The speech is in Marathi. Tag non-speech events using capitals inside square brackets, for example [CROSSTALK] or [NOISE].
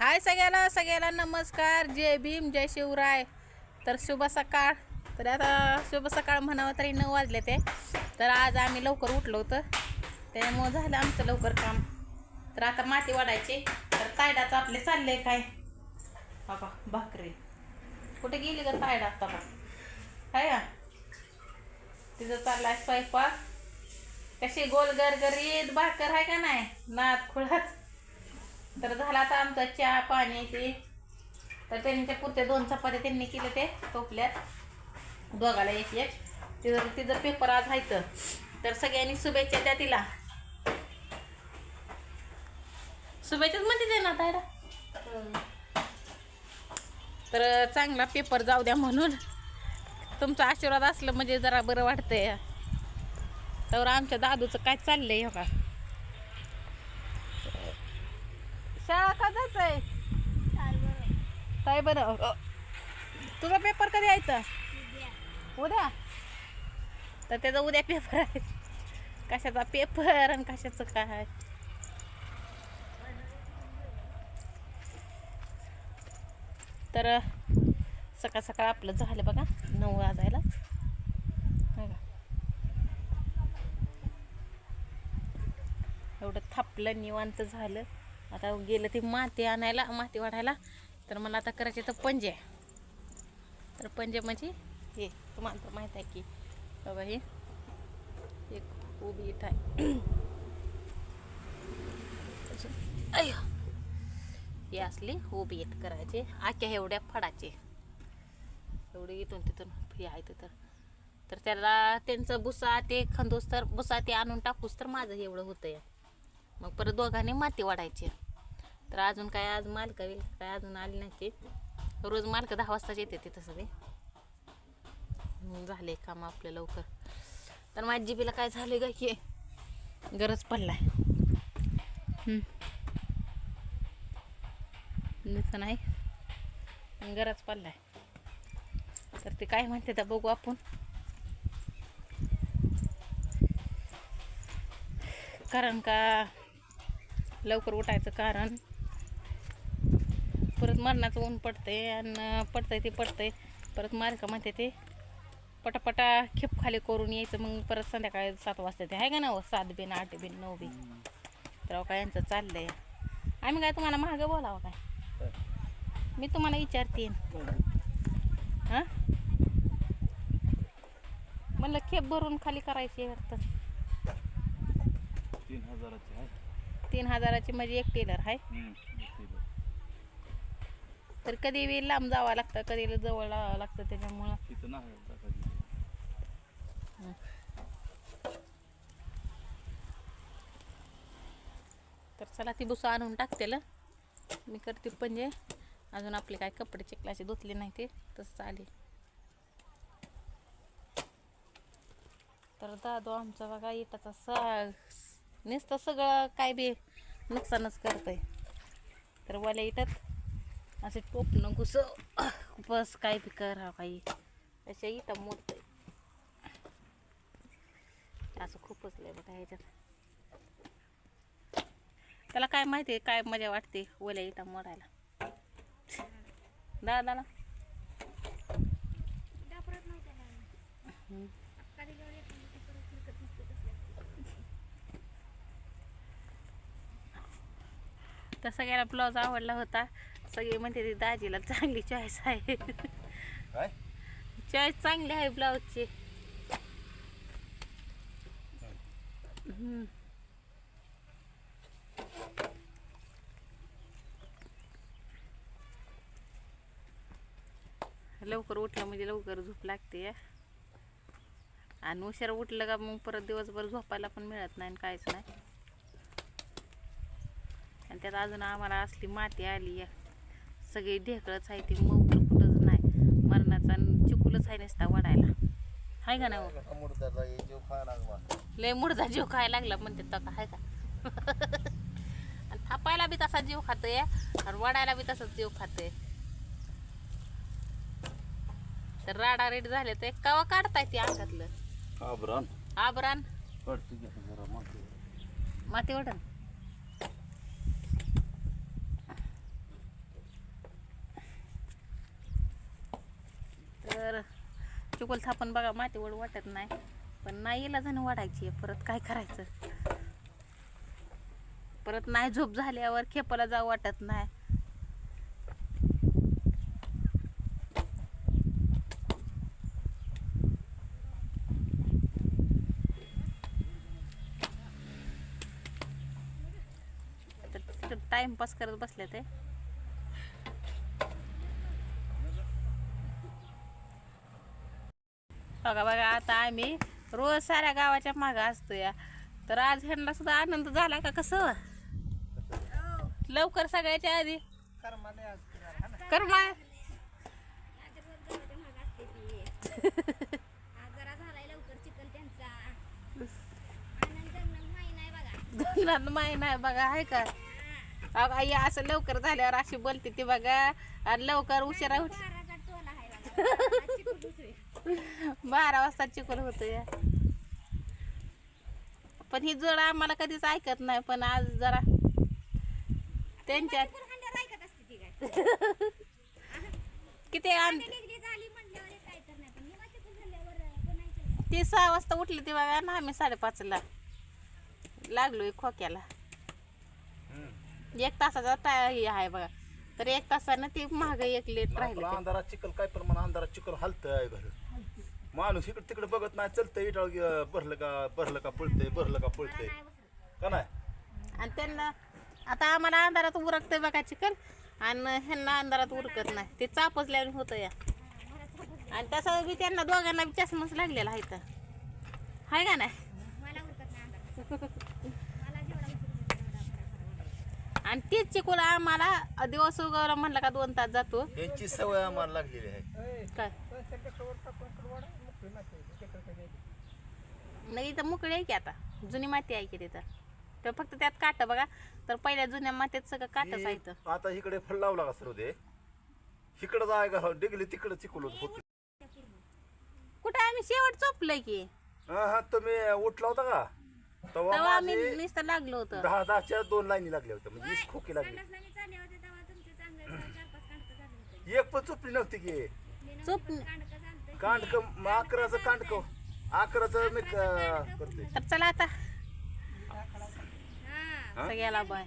हाय सगळ्याला सगळ्याला नमस्कार. जय भीम जय शिवराय. तर शुभ सकाळ. तर आता शुभ सकाळ म्हणावं तरी नऊ वाजले ते. तर आज आम्ही लवकर उठलो होतं. त्यामुळं झालं आमचं लवकर काम. तर आता माती वाढायची. तर तायडाचं आपले चालले काय? बाबा भाकरी. कुठे गेली का तायडा आता बा काय का? तिथं चाललाय स्वयंपाक. कशी गोल गरगरीत भाकर आहे का नाही? नात खुळात. तर झाला आता आमचा चहा पाणी ते. तर त्यांनी त्या पुरत्या दोन चपात्या त्यांनी केले ते टोपल्यात. दोघाला एक एक. तिथं तिथं पेपर आज व्हायचं तर सगळ्यांनी शुभेच्छा द्या तिला. शुभेच्छाच म्हणते ते ना तायला तर चांगला पेपर जाऊ द्या म्हणून. तुमचा आशीर्वाद असलं म्हणजे जरा बरं वाटतंय. तर आमच्या दादूचं काय चाललंय हो का काय बरं? तुझा पेपर कधी यायचा? उद्या. तर त्याचा उद्या पेपर आहे. कशाचा पेपर आणि कशाचं काय? तर सकाळ सकाळ आपलं झालं बघा. नऊ वाजायला. बघा एवढं थापलं निवांत झालं. आता गेलं ते माती आणायला माती वाढायला. तर मला आता करायचे तर पंजे. तर पंजे म्हणजे हे तुम्हाला तर माहीत आहे की बाबा हे एक उभी इट आहे. हे असली उभी इट करायचे. आख्या एवढ्या फडाचे. एवढे इथून तिथून हे आहे तर तर त्याला त्यांचं भुसा ते खंदूस तर भुसा ते आणून टाकूस तर माझं एवढं होतं मग परत दोघांनी माती वाढायची. तर अजून काय आज मालका बिल काय अजून आली नाही ते. रोज मालक दहा वाजताच येते ते तसं ते झाले काम आपलं लवकर. तर माझ्या जिबीला काय झालं का की गरज पडलाय. नाही. गरज पडलाय. तर ते काय म्हणते तर बघू आपण. कारण का लवकर उठायचं कारण परत मरणाचं ऊन पडतंय आणि पडतंय ते पडतंय. परत मार्क म्हणते ते पटापटा खेप खाली करून यायचं मग परत संध्याकाळी सात वाजता ते आहे का ना हो? सात बिन आठ बिन नऊ बी तर काय यांचं चाललंय. आम्ही काय तुम्हाला महाग बोलावं काय? मी तुम्हाला विचारते. हां? म्हणलं खेप भरून खाली करायची वाटतं. तीन हजाराचे तीन हजाराची म्हणजे एक टेलर आहे. तर कधी बी लांब जावं लागतं कधी जवळ लावावं लागतं त्याच्यामुळं. तिथं नाही टाकायची तर चला ती बुसा आणून टाकतेल. मी करते म्हणजे अजून आपले काय कपडे चिखलाचे धुतले नाही ते तसं चालेल. तर दादू आमचा बघा इटाचा सा नुसतं सगळं काय बी नुकसानच करतंय. तर वाल्या इटात असे टोपणं घुस बस काय बी करा काही अशा इटा मोडतंय असं खूपच लय बघा ह्याच्यात. त्याला काय माहिती आहे काय मजा वाटते ओल्या इटा मोडायला? दादाला? हम्म. तर सगळ्याला ब्लाऊज आवडला होता. सगळे म्हणते ती दाजीला चांगली चॉईस आहे. काय? चॉईस चांगली आहे ब्लाऊजची. लवकर उठलं म्हणजे लवकर झोप लागते. आणि उशिरा उठलं का मग परत दिवसभर झोपायला पण मिळत नाही आणि काहीच नाही. आणि त्यात अजून आम्हाला असली माती आली आहे. सगळी ढेकळच आहे ती मग तर कुठंच नाही. मरणाचा आणि चिकुलच आहे नसता वडायला. हाय का नाही हो? लय मुडदा जीव खायला लागला म्हणते तर का हाय का? आणि थापायला बी तसा जीव खातोय आणि वडायला बी तसाच जीव खातोय. तर राडा रेट झाले ते. कवा काढताय ते अंगातलं? आबरान आबरान माती. वडन तर चिकोल थापण बघा माती वड वाटत नाही. पण नाही येला जण वाढायची आहे. परत काय करायचं? परत नाही झोप झाल्यावर खेपाला जाऊ वाटत नाही. तर टाइमपास करत बसले ते. बघा बघा आता आम्ही रोज साऱ्या गावाच्या मागं असतो या तर आज ह्यांना सुद्धा आनंद झाला का? कसं? लवकर सगळ्याच्या आधी. कर्मा. माही नाही बघा आहे का? अगं आई असं लवकर झाल्यावर अशी बोलते ती बघा आणि लवकर उशिरा उठ बाराचा टोला आहे बघा चिकन दुसरे बारा वाजता चिकन होतं या पण ही जोड आम्हाला कधीच ऐकत नाही पण आज जरा त्यांच्या चिकन खांद्यावर ऐकत असते ती काय? [LAUGHS] किती आण ती सहा वाजता उठली ती बघा ना आम्ही साडेपाचला. लागलोय खोक्याला. एक तासाचा टाय हे आहे बघा. तर एक तासानं ती महाग एक लेट आपलं राहिली अंधारात चिकल काय पण म्हणा अंधारात चिकल हलतंय घर. माणूस इकडे तिकडे बघत नाही चलतंय इटाळ भरलं का भरलं का पळतंय भरलं का पळतंय. का नाही? आणि त्यांना आता आम्हाला अंधारात उरकतंय बघा चिकन आणि ह्यांना अंधारात उरकत नाही. ते चापचल्याने होतं या. आणि तसं बी त्यांना दोघांना बी चष्माच लागलेला आहे तर हाय का नाही [LAUGHS] मला उरकत नाही अंधार मला जेवढा उरकत तेवढा फरक आणि तीच चिकूला आम्हाला दिवस उगवला म्हणलं का दोन तास जातो. यांची सवय आम्हाला लागलेली आहे. काय? नाही तर मोकळी आहे की आता. जुनी माती आहे की तिथं. तर फक्त त्यात काट बघा. तर पहिल्या जुन्या मातीत सगळं काटच आहे इथं. ही आता इकडे फळ लावला का सर दे इकडं जाय का डिगली तिकडं चिकल होत. कुठं आम्ही शेवट चोपलंय की. हा तुम्ही उठला होता का? तेव्हा तेव्हा आम्ही माझे नुसतं लागलो होतं. दहा दहाच्या दोन लाईनी लागल्या होत्या. म्हणजे वीस खोकी लागली. संडासला मी चालले होते तेव्हा तुमचे चांगले चार पाच कांडकं झाले होते. एक पण चुपली नव्हती की. चोप. कांडकं झालतं कांडक अकराचं कांडक. अकराचं मी क- करतोय. तर चला आता. हा? सगळ्याला बाय